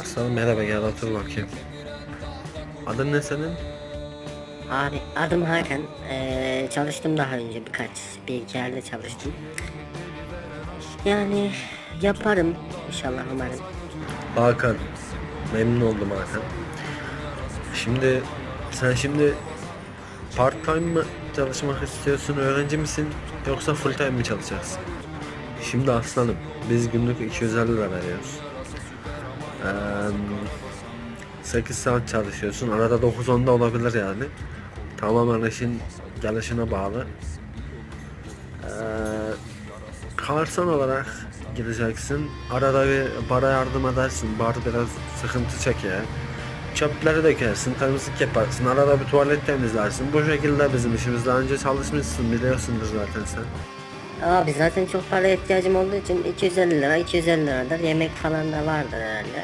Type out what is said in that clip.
Aslanım merhaba gel otur bakayım. Adın ne senin? Abi adım Hakan. Ee, çalıştım daha önce birkaç bir iki yerde çalıştım. Yani yaparım inşallah umarım. Hakan. Memnun oldum Hakan. Şimdi sen şimdi part time mı çalışmak istiyorsun öğrenci misin yoksa full time mi çalışacaksın? Şimdi aslanım biz günlük 250 lira veriyoruz. Ee, 8 saat çalışıyorsun arada 9-10'da olabilir yani. Tamamen işin gelişine bağlı. Karsan olarak gideceksin. Arada bir bara yardım edersin. Bar biraz sıkıntı çeker. Çöpleri dökersin, temizlik yaparsın. Arada bir tuvalet temizlersin. Bu şekilde bizim işimiz. Önce çalışmışsın biliyorsundur zaten sen. Abi zaten çok para ihtiyacım olduğu için 250 lira 250 liradır yemek falan da vardır herhalde.